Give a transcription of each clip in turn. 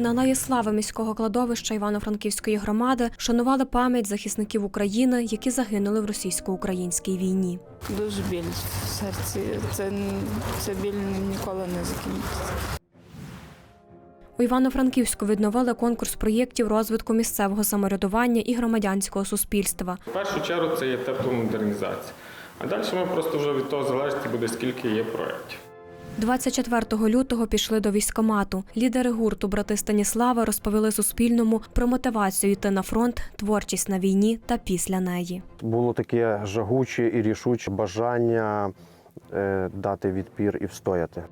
На алеї слави міського кладовища Івано-Франківської громади шанували пам'ять захисників України, які загинули в російсько-українській війні. Дуже біль в серці. Це, це біль ніколи не закінчиться. У Івано-Франківську відновили конкурс проєктів розвитку місцевого самоврядування і громадянського суспільства. В першу чергу це є тепломодернізація. А далі ми просто вже від того залежить буде, скільки є проєктів. 24 лютого пішли до військомату. Лідери гурту брати Станіслава розповіли Суспільному про мотивацію йти на фронт, творчість на війні та після неї. Було таке жагуче і рішуче бажання е, дати відпір і встояти.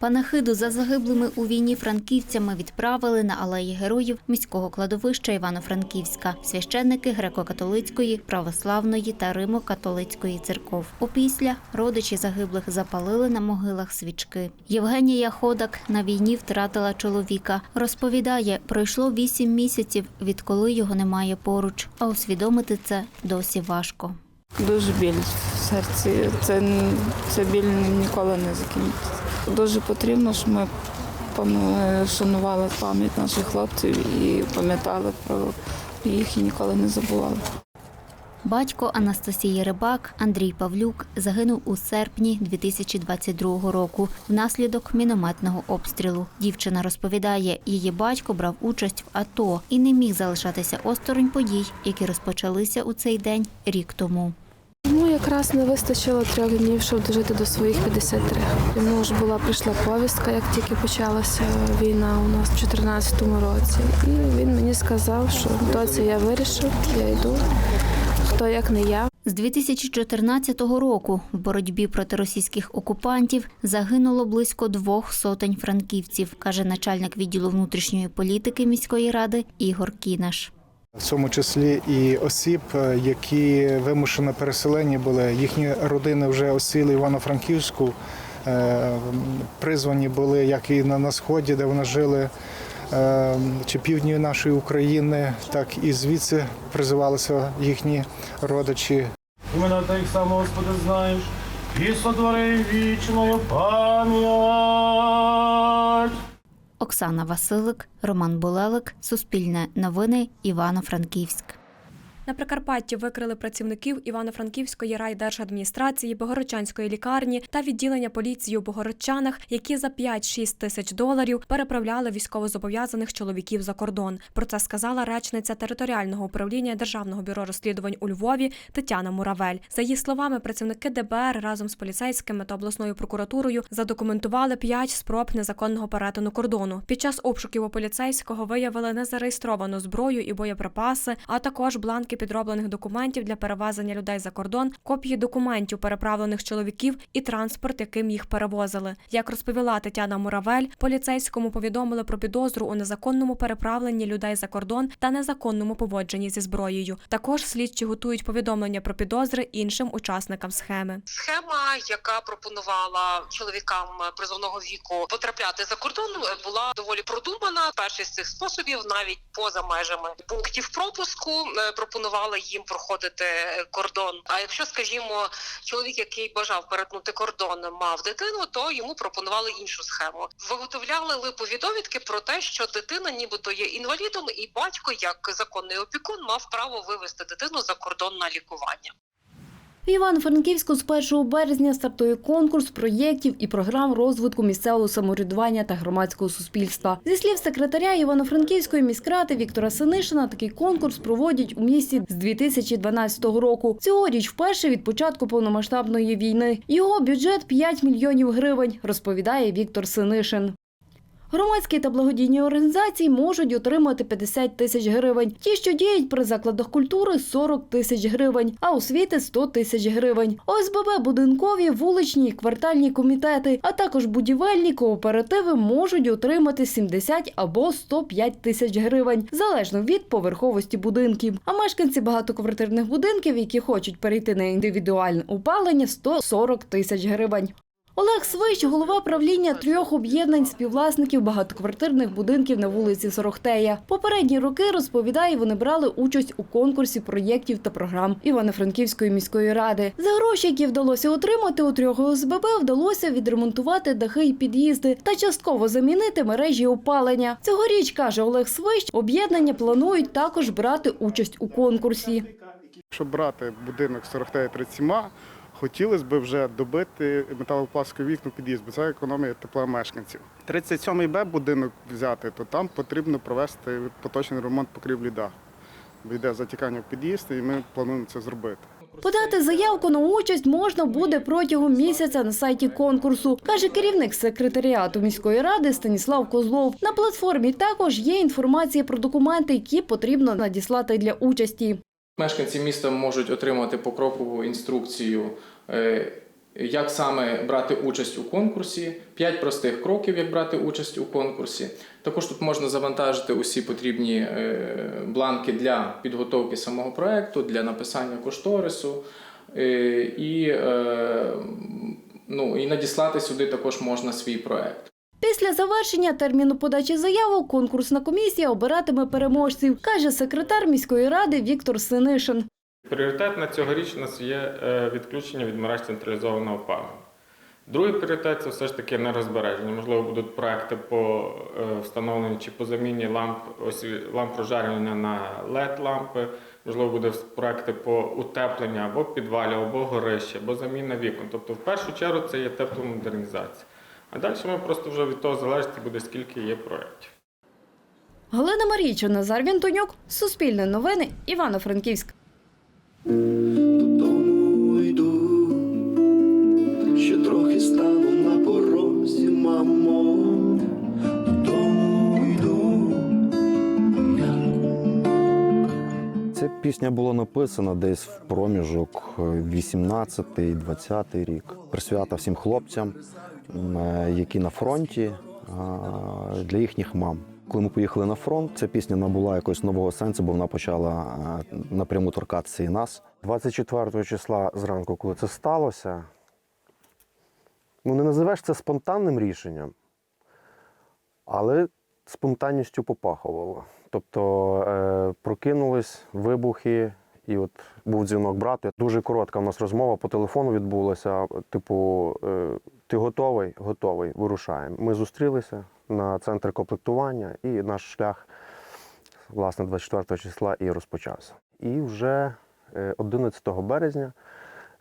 Панахиду за загиблими у війні франківцями відправили на алеї героїв міського кладовища Івано-Франківська, священники греко-католицької, православної та римо-католицької церков. Опісля родичі загиблих запалили на могилах свічки. Євгенія Ходак на війні втратила чоловіка. Розповідає, пройшло вісім місяців, відколи його немає поруч, а усвідомити це досі важко. Дуже біль в серці. Це, це біль ніколи не закінчиться. Дуже потрібно, щоб ми шанували пам'ять наших хлопців і пам'ятали про їх і ніколи не забували. Батько Анастасії Рибак Андрій Павлюк загинув у серпні 2022 року внаслідок мінометного обстрілу. Дівчина розповідає, її батько брав участь в АТО і не міг залишатися осторонь подій, які розпочалися у цей день рік тому. Йому якраз не вистачило трьох днів, щоб дожити до своїх 53. Йому ж була прийшла повістка, як тільки почалася війна у нас в 2014 році. І він мені сказав, що доці я вирішив, я йду. Хто як не я. З 2014 року в боротьбі проти російських окупантів загинуло близько двох сотень франківців, каже начальник відділу внутрішньої політики міської ради Ігор Кінаш. В цьому числі і осіб, е, які вимушено переселені були. Їхні родини вже осіли Івано-Франківську. е, Призвані були як і на, сході, де вони жили, е, чи півдні нашої України, так і звідси призивалися їхні родичі. Імена тих сам, Господи, знаєш, і сотвори вічною пам'ять. Оксана Василик, Роман Булелик, Суспільне новини, Івано-Франківськ. На Прикарпатті викрили працівників Івано-Франківської райдержадміністрації, Богородчанської лікарні та відділення поліції у Богородчанах, які за 5-6 тисяч доларів переправляли військовозобов'язаних чоловіків за кордон. Про це сказала речниця територіального управління Державного бюро розслідувань у Львові Тетяна Муравель. За її словами, працівники ДБР разом з поліцейськими та обласною прокуратурою задокументували 5 спроб незаконного перетину кордону. Під час обшуків у поліцейського виявили незареєстровану зброю і боєприпаси, а також бланки підроблених документів для перевезення людей за кордон, копії документів переправлених чоловіків і транспорт, яким їх перевозили. Як розповіла Тетяна Муравель, поліцейському повідомили про підозру у незаконному переправленні людей за кордон та незаконному поводженні зі зброєю. Також слідчі готують повідомлення про підозри іншим учасникам схеми. Схема, яка пропонувала чоловікам призовного віку потрапляти за кордон, була доволі продумана. Перший з цих способів, навіть поза межами пунктів пропуску, е, пропонувала їм проходити е, кордон. А якщо, скажімо, чоловік, який бажав перетнути кордон, мав дитину, то йому пропонували іншу схему. Виготовляли липові довідки про те, що дитина, нібито є інвалідом, і батько, як законний опікун, мав право вивести дитину за кордон на лікування. В Івано-Франківську з 1 березня стартує конкурс проєктів і програм розвитку місцевого самоврядування та громадського суспільства. Зі слів секретаря Івано-Франківської міськради Віктора Синишина, такий конкурс проводять у місті з 2012 року. Цьогоріч вперше від початку повномасштабної війни. Його бюджет 5 мільйонів гривень, розповідає Віктор Синишин. Громадські та благодійні організації можуть отримати 50 тисяч гривень. Ті, що діють при закладах культури 40 тисяч гривень, а освіти 100 тисяч гривень. ОСББ, будинкові, вуличні і квартальні комітети, а також будівельні кооперативи можуть отримати 70 або 105 тисяч гривень, залежно від поверховості будинків. А мешканці багатоквартирних будинків, які хочуть перейти на індивідуальне опалення, 140 тисяч гривень. Олег Свищ – голова правління трьох об'єднань співвласників багатоквартирних будинків на вулиці Сорохтея. Попередні роки, розповідає, вони брали участь у конкурсі проєктів та програм Івано-Франківської міської ради. За гроші, які вдалося отримати у трьох ОСББ, вдалося відремонтувати дахи і під'їзди та частково замінити мережі опалення. Цьогоріч, каже Олег Свищ, об'єднання планують також брати участь у конкурсі. Якщо брати будинок 43 хотілося б вже добити металопластикові вікна під'їзд, бо це економія тепла мешканців. 37-й Б будинок взяти, то там потрібно провести поточний ремонт покрівлі даху. Йде затікання в під'їзд, і ми плануємо це зробити. Подати заявку на участь можна буде протягом місяця на сайті конкурсу, каже керівник секретаріату міської ради Станіслав Козлов. На платформі також є інформація про документи, які потрібно надіслати для участі. Мешканці міста можуть отримати покрокову інструкцію, е, як саме брати участь у конкурсі, п'ять простих кроків, як брати участь у конкурсі. Також тут можна завантажити усі потрібні е, бланки для підготовки самого проекту, для написання кошторису е, і, ну, і надіслати сюди також можна свій проект. Після завершення терміну подачі заявок конкурсна комісія обиратиме переможців, каже секретар міської ради Віктор Синишин. Пріоритет на цьогоріч у нас є е, відключення від мереж централізованого опалення. Другий пріоритет це все ж таки енергозбереження. Можливо, будуть проекти по е, встановленню чи по заміні ламп, ламп прожарювання на LED лампи. Можливо, будуть проекти по утепленню або підвалів, або горища, або заміна вікон. Тобто, в першу чергу, це є тепломодернізація. А далі ми просто вже від того залежить буде, скільки є проєктів. Галина Марійча, Назар Вінтонюк, Суспільне новини, Івано-Франківськ. Додому йду, ще трохи стану на порозі, мамо. Додому йду. Ця пісня була написана десь в проміжок 18-20 рік. Присвята всім хлопцям, е, які на фронті, для їхніх мам. Коли ми поїхали на фронт, ця пісня набула якогось нового сенсу, бо вона почала напряму торкатися і нас. 24 числа зранку, коли це сталося, ну не називеш це спонтанним рішенням, але спонтанністю попахувало. Тобто е, прокинулись вибухи, і от був дзвінок брату. Дуже коротка в нас розмова по телефону відбулася. Типу, е, ти готовий? Готовий, вирушаємо. Ми зустрілися на центрі комплектування, і наш шлях, власне, 24 числа і розпочався. І вже е, 11 березня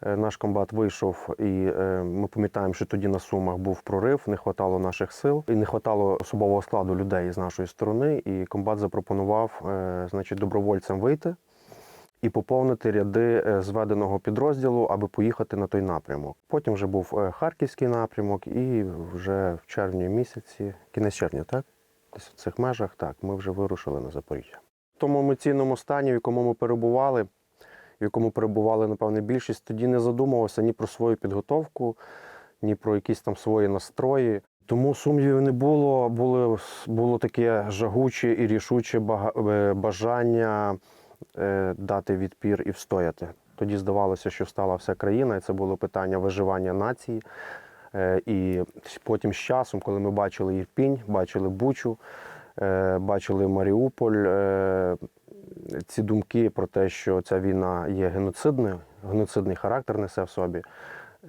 Е, Наш комбат вийшов, і е, ми пам'ятаємо, що тоді на Сумах був прорив, не вистачало наших сил і не вистачало особового складу людей з нашої сторони. І комбат запропонував е, значить, добровольцям вийти і поповнити ряди е, зведеного підрозділу, аби поїхати на той напрямок. Потім вже був е, харківський напрямок, і вже в червні місяці, кінець червня, так? Десь в цих межах, так, ми вже вирушили на Запоріжжя. В тому емоційному стані, в якому ми перебували, в якому перебували, напевне, більшість, тоді не задумувався ні про свою підготовку, ні про якісь там свої настрої. Тому сумнівів не було. Було, було таке жагуче і рішуче е, бажання дати відпір і встояти. Тоді здавалося, що стала вся країна, і це було питання виживання нації. Е, І потім з часом, коли ми бачили Ірпінь, бачили Бучу, е, бачили Маріуполь, е, ці думки про те, що ця війна є геноцидною, геноцидний характер несе в собі.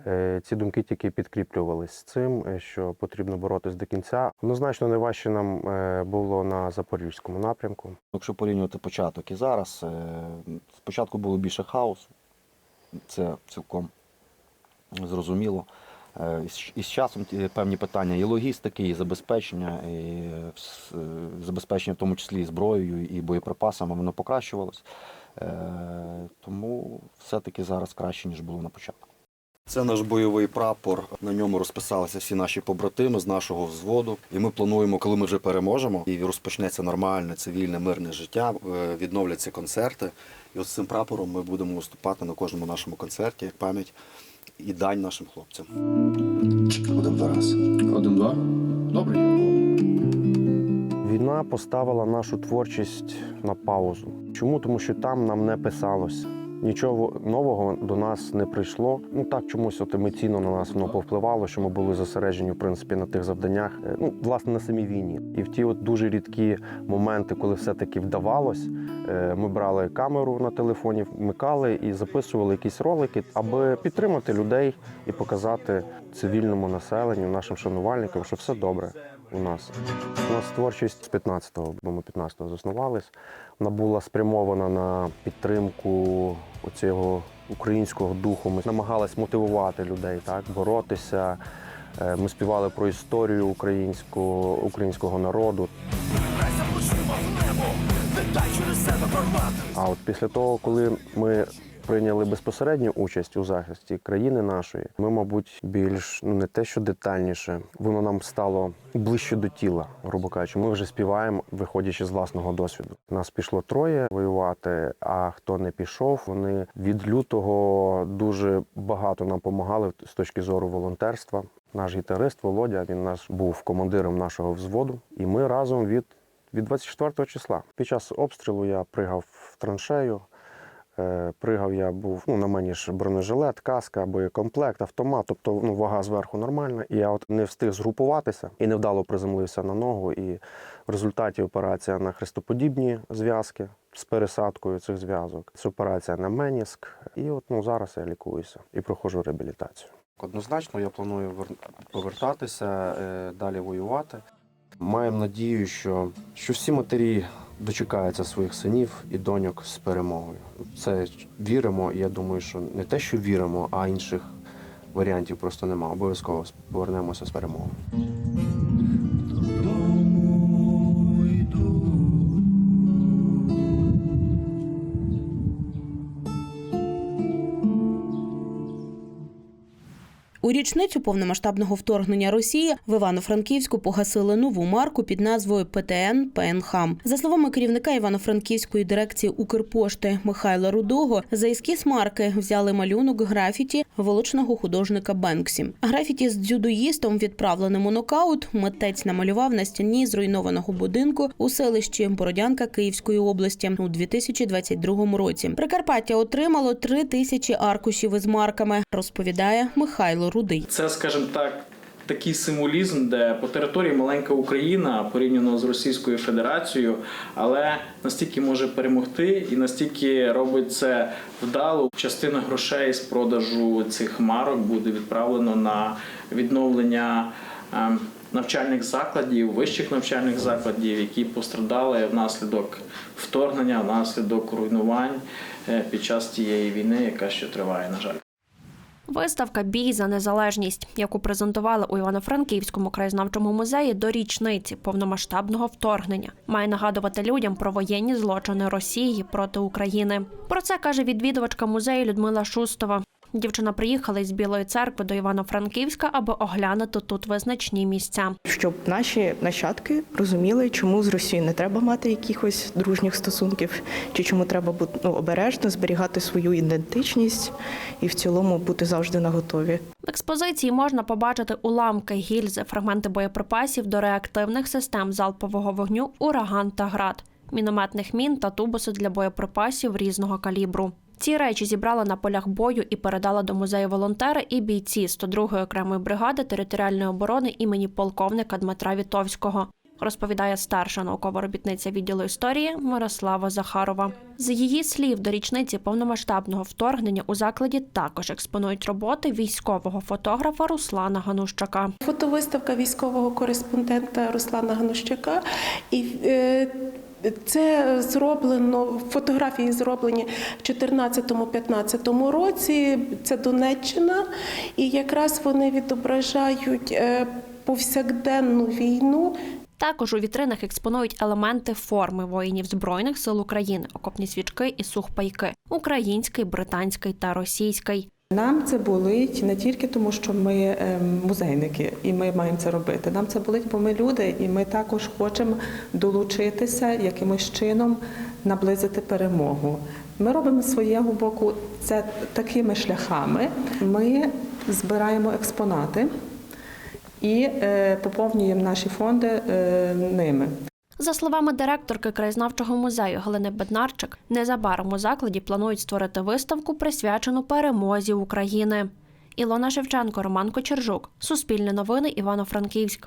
Е, Ці думки тільки підкріплювалися цим, е, що потрібно боротись до кінця. Однозначно найважче нам е, було на запорізькому напрямку. Якщо порівнювати початок і зараз, спочатку було більше хаосу, це цілком зрозуміло. І з- часом певні питання і логістики, і забезпечення, і забезпечення в тому числі і зброєю, і боєприпасами, воно покращувалось. Тому все-таки зараз краще, ніж було на початку. Це наш бойовий прапор. На ньому розписалися всі наші побратими з нашого взводу. І ми плануємо, коли ми вже переможемо, і розпочнеться нормальне цивільне мирне життя, е, відновляться концерти. І от з цим прапором ми будемо виступати на кожному нашому концерті як пам'ять і дань нашим хлопцям. Один раз. Один-два. Добре. Війна поставила нашу творчість на паузу. Чому? Тому що там нам не писалось. Нічого нового до нас не прийшло. Ну так чомусь от емоційно на нас воно повпливало, що ми були зосереджені в принципі на тих завданнях. е, Ну, власне, на самій війні. І в ті от дуже рідкі моменти, коли все-таки вдавалось, е, ми брали камеру на телефоні, вмикали і записували якісь ролики, аби підтримати людей і показати цивільному населенню, нашим шанувальникам, що все добре у нас. У нас творчість з 15-го, бо ми 15-го заснувались. Вона була спрямована на підтримку оцього українського духу. Ми намагались мотивувати людей, так, боротися. Е, Ми співали про історію українського, українського народу. А от після того, коли ми прийняли безпосередню участь у захисті країни нашої, ми, мабуть, більш ну не те, що детальніше, воно нам стало ближче до тіла, грубо кажучи. Ми вже співаємо, виходячи з власного досвіду. Нас пішло троє воювати. А хто не пішов, вони від лютого дуже багато нам допомагали з точки зору волонтерства. Наш гітарист Володя, він наш був командиром нашого взводу, і ми разом від від 24 числа. Під час обстрілу я пригав в траншею. Е, Пригав я був, ну на мені ж бронежилет, каска, боєкомплект, автомат, тобто ну, вага зверху нормальна. І я от не встиг згрупуватися і невдало приземлився на ногу. І в результаті операція на хрестоподібні зв'язки з пересадкою цих зв'язок. Це операція на меніск. І от ну зараз я лікуюся і проходжу реабілітацію. Однозначно, я планую повертатися, е, далі воювати. Маємо надію, що, що всі матері дочекаються своїх синів і доньок з перемогою. Це віримо, і я думаю, що не те, що віримо, а інших варіантів просто немає. Обов'язково повернемося з перемогою. У річницю повномасштабного вторгнення Росії в Івано-Франківську погасили нову марку під назвою ПТН ПНХ. За словами керівника Івано-Франківської дирекції Укрпошти Михайла Рудого, за ескіз марки взяли малюнок графіті волочного художника Бенксі. Графіті з дзюдоїстом, відправленим у нокаут, митець намалював на стіні зруйнованого будинку у селищі Бородянка Київської області у 2022 році. Прикарпаття отримало три тисячі аркушів із марками, розповідає Михайло Рудий. Це, скажімо так, такий символізм, де по території маленька Україна порівняно з Російською Федерацією, але настільки може перемогти і настільки робить це вдало. Частина грошей з продажу цих марок буде відправлено на відновлення. ем, Навчальних закладів, вищих навчальних закладів, які пострадали внаслідок вторгнення, внаслідок руйнувань е, під час тієї війни, яка ще триває, на жаль. Виставка Бій за незалежність, яку презентували у Івано-Франківському краєзнавчому музеї до річниці повномасштабного вторгнення, має нагадувати людям про воєнні злочини Росії проти України. Про це каже відвідувачка музею Людмила Шустова. Дівчина приїхала із Білої церкви до Івано-Франківська, аби оглянути тут визначні місця. щоб наші нащадки розуміли, чому з Росією не треба мати якихось дружніх стосунків, чи чому треба бути ну, обережно зберігати свою ідентичність і в цілому бути завжди наготові. В експозиції можна побачити уламки, гільзи, фрагменти боєприпасів до реактивних систем залпового вогню, ураган та град, мінометних мін та тубуси для боєприпасів різного калібру. Ці речі зібрала на полях бою і передала до музею волонтери і бійці 102-ї окремої бригади територіальної оборони імені полковника Дмитра Вітовського. Розповідає старша наукова робітниця відділу історії Мирослава Захарова. З її слів, до річниці повномасштабного вторгнення у закладі також експонують роботи військового фотографа Руслана Ганущака. Фотовиставка військового кореспондента Руслана Ганущака. І е, це зроблено, фотографії зроблені в 2014-2015 році. Це Донеччина, і якраз вони відображають е, повсякденну війну. Також у вітринах експонують елементи форми воїнів збройних сил України, окопні свічки і сухпайки український, британський та російський. Нам це болить не тільки тому, що ми ем, музейники і ми маємо це робити. Нам це болить, бо ми люди, і ми також хочемо долучитися якимось чином наблизити перемогу. Ми робимо з свого боку це такими шляхами. Ми збираємо експонати і е, поповнюємо наші фонди е, ними. За словами директорки краєзнавчого музею Галини Беднарчик, незабаром у закладі планують створити виставку, присвячену перемозі України. Ілона Шевченко, Роман Кочержук, Суспільне новини, Івано-Франківськ.